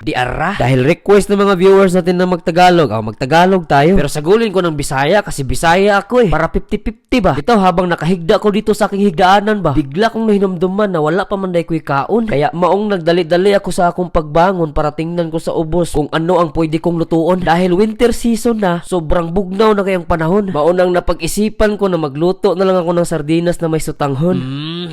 Di ara. Dahil request ng mga viewers natin na magtagalog, oh, magtagalog tayo. Pero sagulin ko ng Bisaya kasi Bisaya ako eh. Para 50-50 ba? Ito habang nakahigda ko dito sa aking higdaanan ba? Bigla kong nahinumduman na wala pa man day ko'y kaon. Kaya maong nagdali-dali ako sa akong pagbangon para tingnan ko sa ubos kung ano ang pwede kong lutuon. Dahil winter season na, sobrang bugnaw na kayang panahon. Maunang napag-isipan ko na magluto na lang ako ng sardinas na may sutanghon.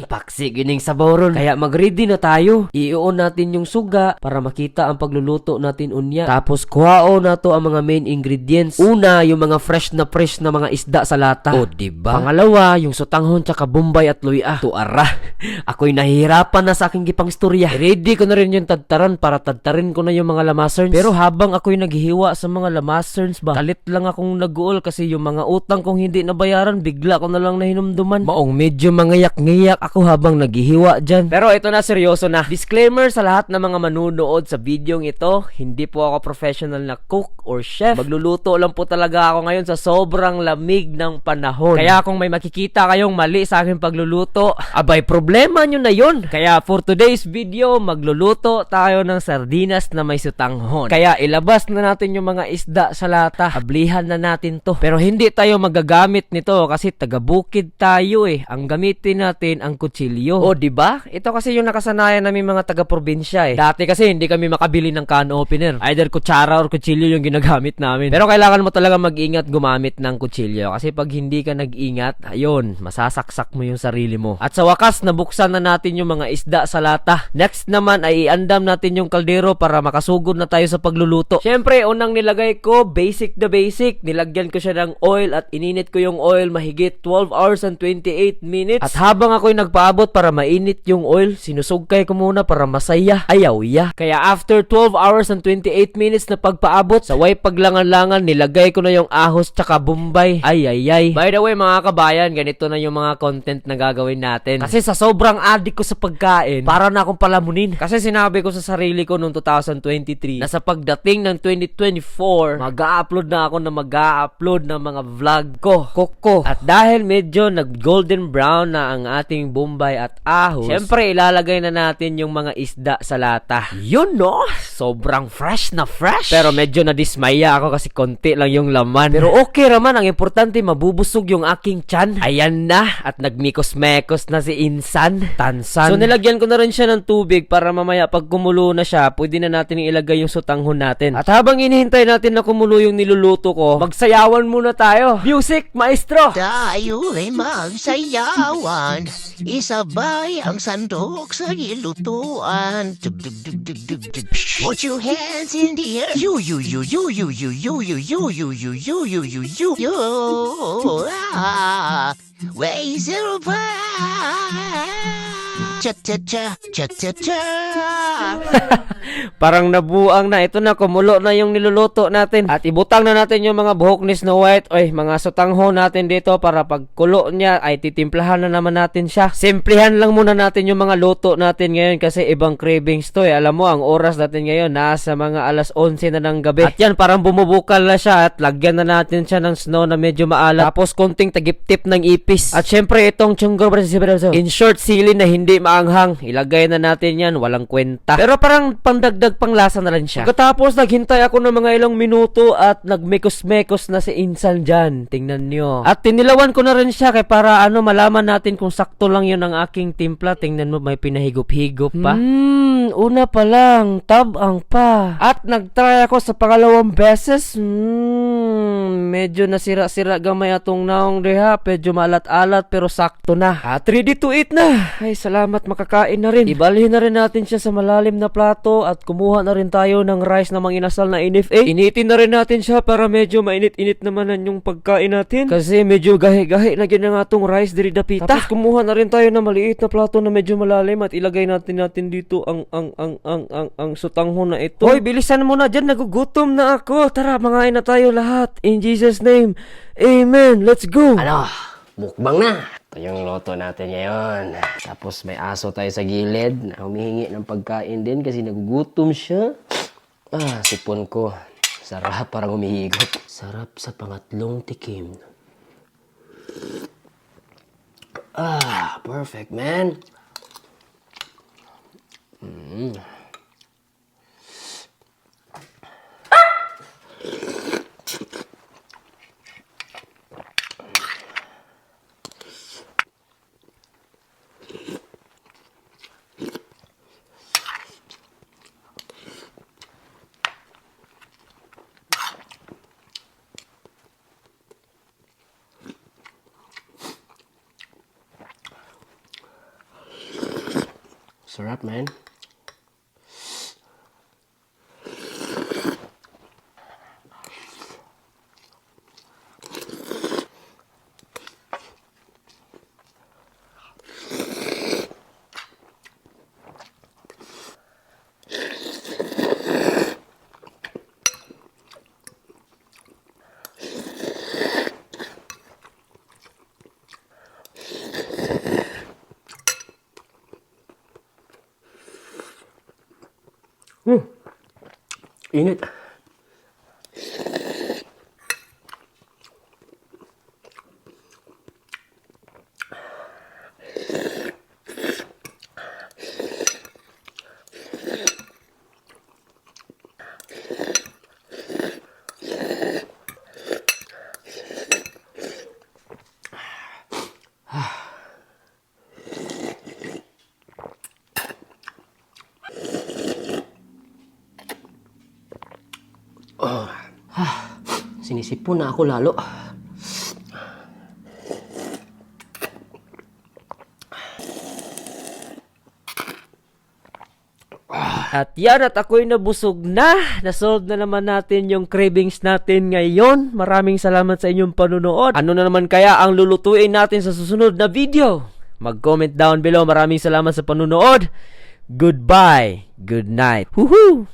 Paksi gining saboron. Kaya mag-ready na tayo. Iuon natin yung suga para makita ang pagluluto natin unya. Tapos kuhao na to ang mga main ingredients. Una, yung mga fresh na fresh na mga isda sa lata. O, diba? Pangalawa, yung sutanghon tsaka bombay at luya. Tuara. Ako'y nahihirapan na sa aking gipang istorya. Ready ko na rin yung tadtaran para tadtarin ko na yung mga lamaserns. Pero habang ako'y naghihiwa sa mga lamaserns ba, kalit lang akong nag-uol kasi yung mga utang kong hindi nabayaran, bigla ko na lang nahinumduman. Maong medyo mangayak-ngayak ako habang naghihiwa dyan. Pero ito na, seryoso na. Disclaimer sa lahat ng mga manunood sa videong ito, hindi po ako professional na cook or chef. Magluluto lang po talaga ako ngayon sa sobrang lamig ng panahon. Kaya kung may makikita kayong mali sa aking pagluluto, abay problema nyo na yun. Kaya for today's video, magluluto tayo ng sardinas na may sutanghon. Kaya ilabas na natin yung mga isda sa lata. Ablihan na natin to. Pero hindi tayo magagamit nito kasi taga-bukid tayo eh. Ang gamitin natin ang kutsilyo. O di ba? Ito kasi yung nakasanayan namin mga taga-probinsya eh. Dati kasi hindi kami makabili ng can opener. Either kutsara or kutsilyo yung ginagamit namin. Pero kailangan mo talaga mag-ingat gumamit ng kutsilyo kasi pag hindi ka nag-ingat, ayun, masasaksak mo yung sarili mo. At sa wakas, nabuksan na natin yung mga isda sa lata. Next naman ay iandam natin yung kaldero para makasugod na tayo sa pagluluto. Syempre, unang nilagay ko, basic the basic. Nilagyan ko siya ng oil at ininit ko yung oil mahigit 12 hours and 28 minutes. At habang ako'y nagpaabot para mainit yung oil, sinusugkay ko muna para masaya. Ayaw ya. Kaya after 12 hours and 28 minutes na pagpaabot, sa way paglangan-langan, nilagay ko na yung ahos tsaka bombay. Ay ay ay. By the way mga kabayan, ganito na yung mga content na gagawin natin. Kasi sa sobrang addict ko sa pagkain, para na akong palamunin. Kasi sinabi ko sa sarili ko noong 2023 na sa pagdating ng 2024, mag-upload na ako na mag-upload ng mga vlog ko. Koko. At dahil medyo nag-golden brown na ang ating bombay at ahos, syempre ilalagay na natin yung mga isda sa lata. Yun no? Sobrang fresh na fresh. Pero medyo nadismaya ako kasi konti lang yung laman. Pero okay raman, ang importante mabubusog yung aking chan. Ayan na, at nagmikos-mekos na si Insan. Tansan. So nilagyan ko na rin siya ng tubig para mamaya pag kumulo na siya, pwede na natin ilagay yung sutanghon natin. At habang inihintay natin na kumulo yung niluluto ko, magsayawan muna tayo. Music, maestro! Tayo ay magsayawan Isabay ang sandok sa ilutuan. Put your hands in the air You, you, you, you, you, you, you, you, you, you, you, you, you, you, you, you ah, Raise your Cha cha cha cha cha cha Parang nabuang na. Ito na, kumulo na yung niluluto natin. At ibutang na natin yung mga buhok ni Snow White. Oy, mga sutangho natin dito para pag kulo niya ay titimplahan na naman natin siya. Simplihan lang muna natin yung mga luto natin ngayon kasi ibang cravings to eh. Alam mo, ang oras natin ngayon nasa mga alas 11 na ng gabi. At yan, parang bumubukal na siya at lagyan na natin siya ng snow na medyo maalat. Tapos konting tagip-tip ng ipis. At syempre, itong chunggo in short, sili na hindi maanghang. Ilagay na natin yan, walang kwenta. Pero parang pandagdag pang lasa na rin siya. Pagkatapos, naghintay ako ng mga ilang minuto at nagmekos-mekos na si Insan dyan. Tingnan nyo. At tinilawan ko na rin siya kay para ano malaman natin kung sakto lang yun ang aking timpla. Tingnan mo, may pinahigop-higop pa. Hmm, una pa lang, tabang pa. At nagtry ako sa pangalawang beses. Hmm, medyo nasira-sira gamay atong naong deha. Medyo malat-alat pero sakto na. At ready to eat na. Ay, salamat makakain na rin. Ibalhin na rin natin siya sa malalim na plato at kumuha na rin tayo ng rice na manginasal na NFA. Initin na rin natin siya para medyo mainit-init naman yung pagkain natin. Kasi medyo gahi-gahi na gina nga tong rice diri dapita. Tapos kumuha na rin tayo ng maliit na plato na medyo malalim at ilagay natin natin dito ang ang ang ang ang, ang sutanghon na ito. Hoy, bilisan mo na dyan. Nagugutom na ako. Tara, mangain na tayo lahat. In Jesus name. Amen. Let's go. Ano, mukbang na. Ito yung loto natin ngayon. Tapos may aso tayo sa gilid na humihingi ng pagkain din kasi nagugutom siya. Ah, sipon ko. Sarap parang humihigop. Sarap sa pangatlong tikim. Ah, perfect, man. Mm. Sarap, man. うんいいね Sinisipon na ako lalo. At yan at ako'y nabusog na. Nasolve na naman natin yung cravings natin ngayon. Maraming salamat sa inyong panunood. Ano na naman kaya ang lulutuin natin sa susunod na video? Mag-comment down below. Maraming salamat sa panunood. Goodbye. Good night. Woohoo!